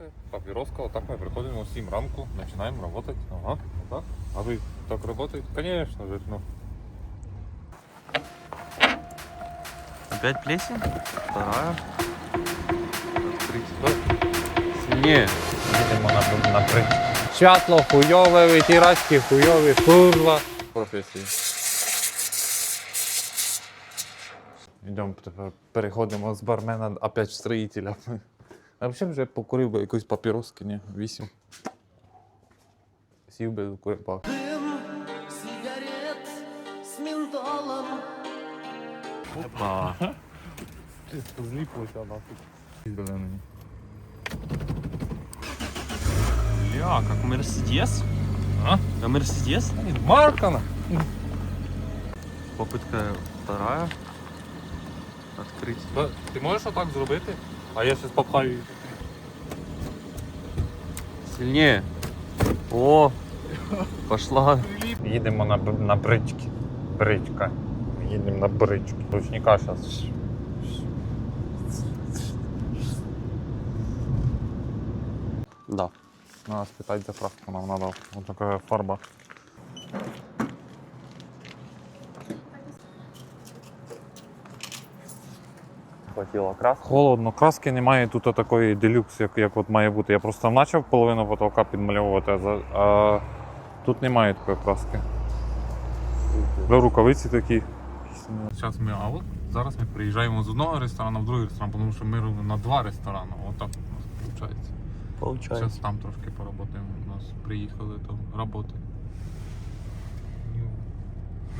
Бачите, папіроска, отак ми приходимо в 7 ранку, починаємо працювати. Ага, отак. А ви так працюєте? Звісно ж, ну. Опять плесень? Вторая. Открыть. Сильнее. Їдемо на, на при... Святло хуйове, витирачки хуйові, курва. Професії. Йдемо тепер переходимо з бармена опять в строїтеля. А взагалі вже покурив би якусь папіроски, ні, вісім. Сів би курпак. Дым сигарет с ментолом Опа. Чисто зліплося нахуй. Зелений. Бля, как Мерседес. А? А Мерседес? Маркана! Попытка вторая. Открыть. Ти можеш отак зробити? А я щось попхаю. Сильнее. О, пошла. Їдемо на, на брички. Бричка. Їдемо на брички. Ручника зараз. Да. Надо спитати заправку, нам надо. Вот такая фарба. Хватило краски. Холодно, краски немає тут такої делюкс, як, як от має бути. Я просто почав половину потолка підмальовувати, а, тут немає такої краски. Бля, рукавиці такі. Зараз ми а от зараз ми приїжджаємо з одного ресторану в другий ресторан, тому що ми робимо на два ресторани. Отак у нас виходить. Получается. Зараз там трошки поработаємо. У нас приїхали там роботи.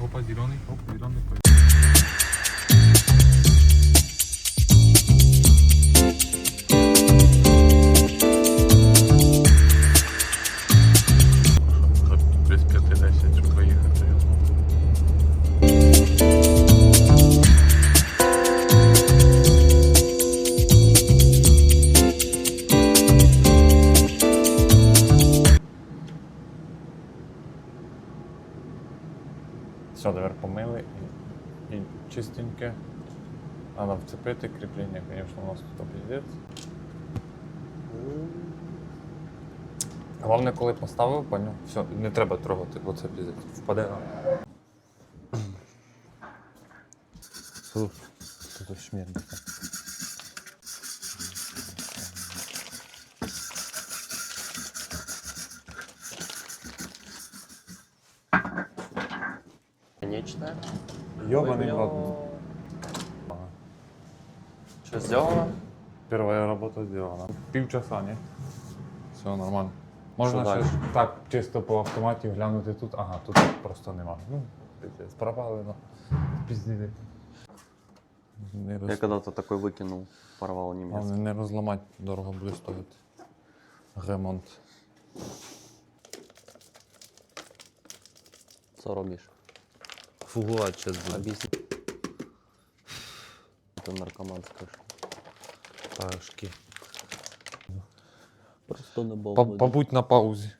Опа, зелений, опа, зелений. Десь Все, тепер помили і, і чистеньке. Треба вцепити кріплення, звісно, у нас тут піздець. Головне, коли поставив, поняв, все, не треба трогати, бо це піздець. Впаде на. Тут шмірника. Йобаний бля. Что сделано? Первая работа сделана. Півчаса, ні? Все нормально. Можна Що ще ж так чисто по автоматі глянути тут. Ага, тут просто нема. Ну, пиздець, пропалено. Пізділи. Не, Я роз... когда-то такой выкинул, порвал немецкий. Не розламати, дорого буде стоїти. Ремонт. Что робишь? Фугувати сейчас буде. Объясни. Это наркоманская штука. Пашки. Просто на По- балконе. Побудь на паузі.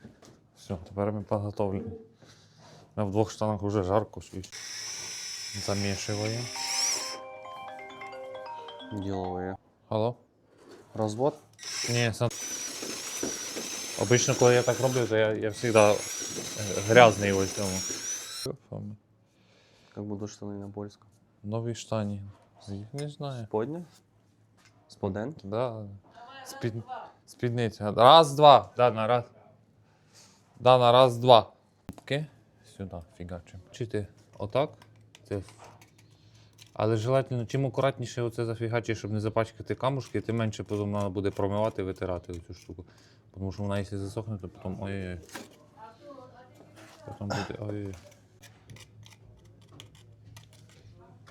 Все, тепер ми підготовлені. Ми в двох штанах вже жарко чуєш. Замішуємо. Деловые. Алло? Развод? Ні, сам. Обично, коли я так роблю, то я, я завжди грязний ось цьому. Как будут штаны на польском. Нові штані. Не знаю. Сподня? Споденки? Да. Спід... Спідниця. Раз, два. Да, на раз. Да, на раз, два. Окей? Сюди фігачимо. Чи ти отак? Це... Але желательно, чим акуратніше оце зафігачиш, щоб не запачкати камушки, тим менше потім треба буде промивати і витирати цю штуку. Тому що вона, якщо засохне, то потім ой-ой. Потім буде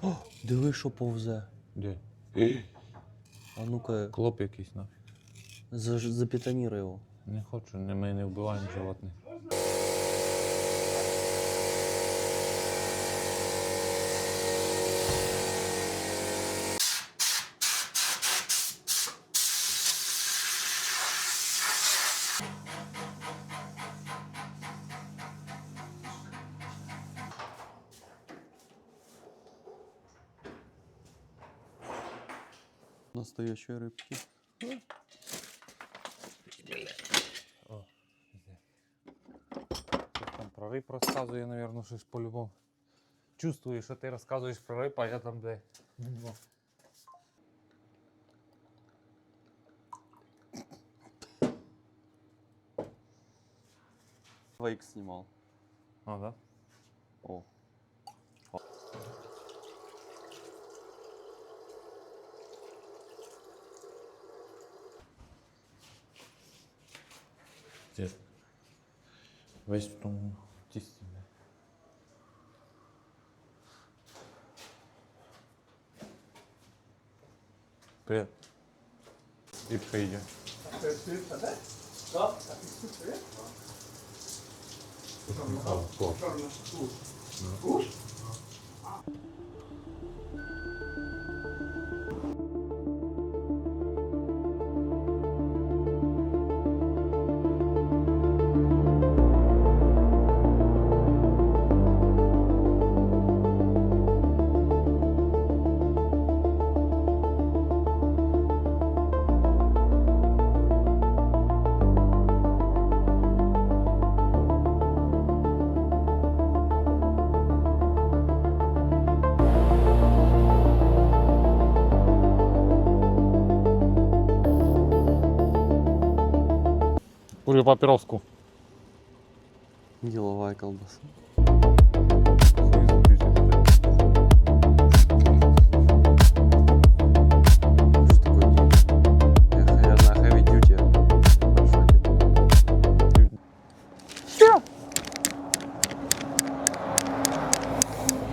ой-ой. Диви, що повзе. Де? А ну-ка, Клоп якийсь нафіг. заж- запетонируй його. Не хочу, не, ми не вбиваємо животних. настоящей рыбки. О, там про риб розказує, мабуть, щось по-любому. Чувствую, что ты рассказываешь про риб, а я там де. Лайк снимал. А, да? О, Де? Весь в тому тісті. не? Привіт. Рибка йде. Курю папироску. Деловая колбаса.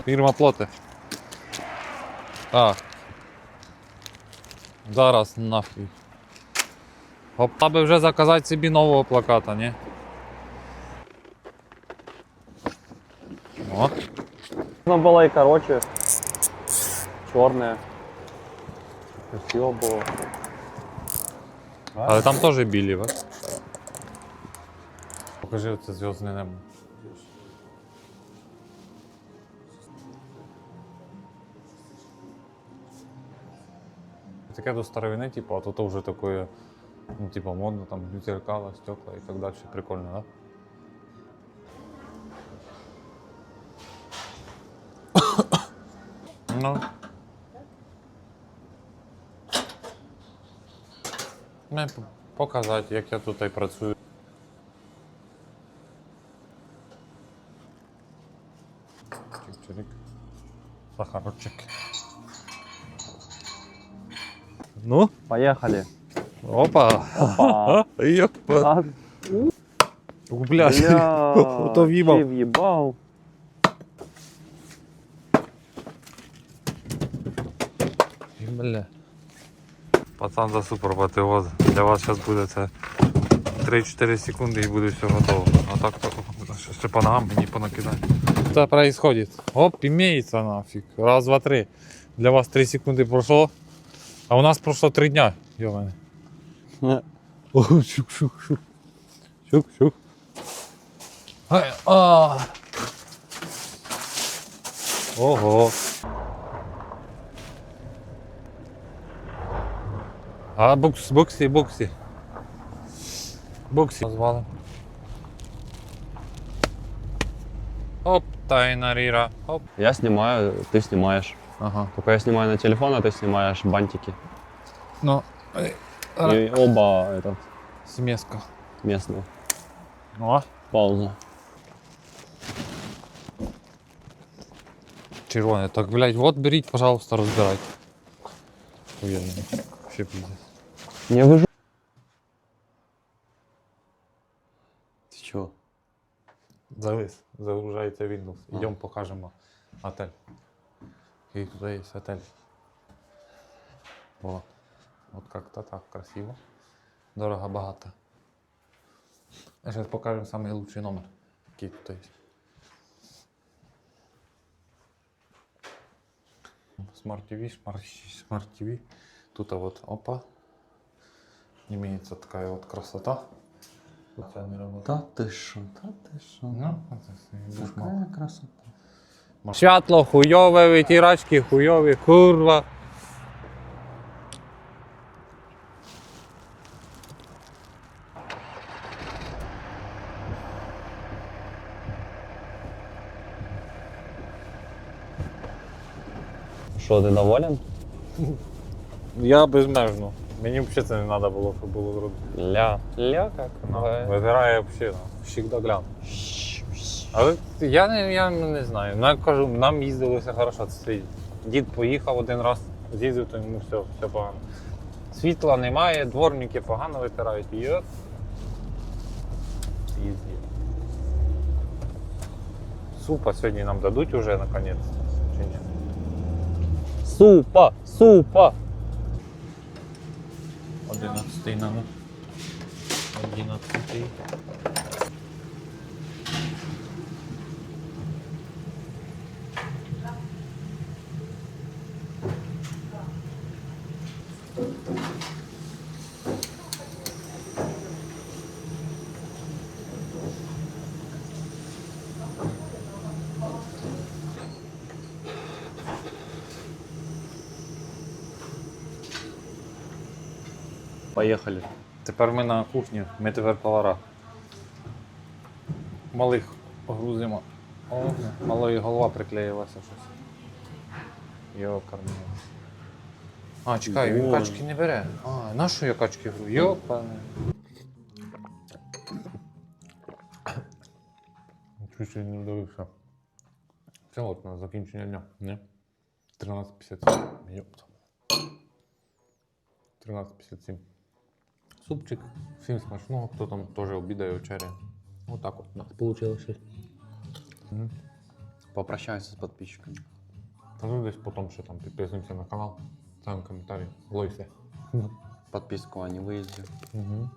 Фірма плоты. А. Зараз нахуй. Опа би вже заказати собі нового плаката, ні? О, Можно было и короче. Черная. Красиво было. але там теж білі, ви? Покажи оце зв'язне небо. Таке до старовини, типу, а то вже таке, ну, типу, модно, там, зеркала, стекла і так далі. Прикольно, да? Ну. Не п- показати, як я тут і працюю. Чик-чирик. Сахарочек. Ну, Поехали. опа. Опа. Ёпа. А, Блядь. бля, Ото в'їбав. Ты въебал. Бля. Пацан за супер патеоз. Для вас зараз буде це 3-4 секунди і буде все готово. А так то ще- ще по ногам мені понакидати. Це происходит. Оп, имеется нафиг. Раз, два, три. Для вас 3 секунди пройшло. А у нас пройшло 3 дня. Йоване. О, шук, шук, шук. Шук, шук. Ай, а. Ого. А букс, буксі, буксі. Буксі. Назвали. Оп, тайна ріра. Оп. Я снимаю, ты снимаешь. Ага. Только я снимаю на телефон, а ты снимаешь бантики. Ну, И оба этот, смеска. местные. О, Пауза. червоне. Так, блядь, вот беріть, пожалуйста, розбирайте. Уверенно. Ще пиздец. Не выжу. Ты чё? Завис, загружається Windows. Йдемо покажемо отель. І туди є отель. Вот. Вот как-то так красиво. Дорого багато. А зараз покажемо самий лучший номер, який тут є. Smart TV, Smart, Smart TV. Тут вот опа. Имеется такая вот красота. Не работает. Да ты шо, да ты шо. Ну, це все. Какая красота. Святло хуйове, витирачки хуйові, курва. Що, ти доволен? Я безмежно. Мені взагалі це не треба було, щоб було зробити. Ля. Ля як? Виграє взагалі, щик да глян. Але я не, я не знаю. Ну, я кажу, нам їздилося хорошо. Це дід поїхав один раз, з'їздив, то йому все, все погано. Світла немає, дворники погано витирають. І от їздить. Супа сьогодні нам дадуть уже наконець. Чи ні? Супа! Супа! 11 номер. 11. Поїхали. Тепер ми на кухні, ми тепер повара. Малих грузимо. О, малої голова приклеїлася щось. Йо, кармін. А, чекай, він качки не бере. А, на що я качки гру? Йопане. Чуть не вдивився. Це от на закінчення дня. Не? 13.57. Йопта. 13.57. Супчик. Всім смачного, хто там теж обідає вечеря. Отак от у нас вийшло щось. Попрощайся з підписчиками. Та ну десь потім ще там підписуємося на канал, ставимо коментарі, лойся. Подписку о невыезде. Угу.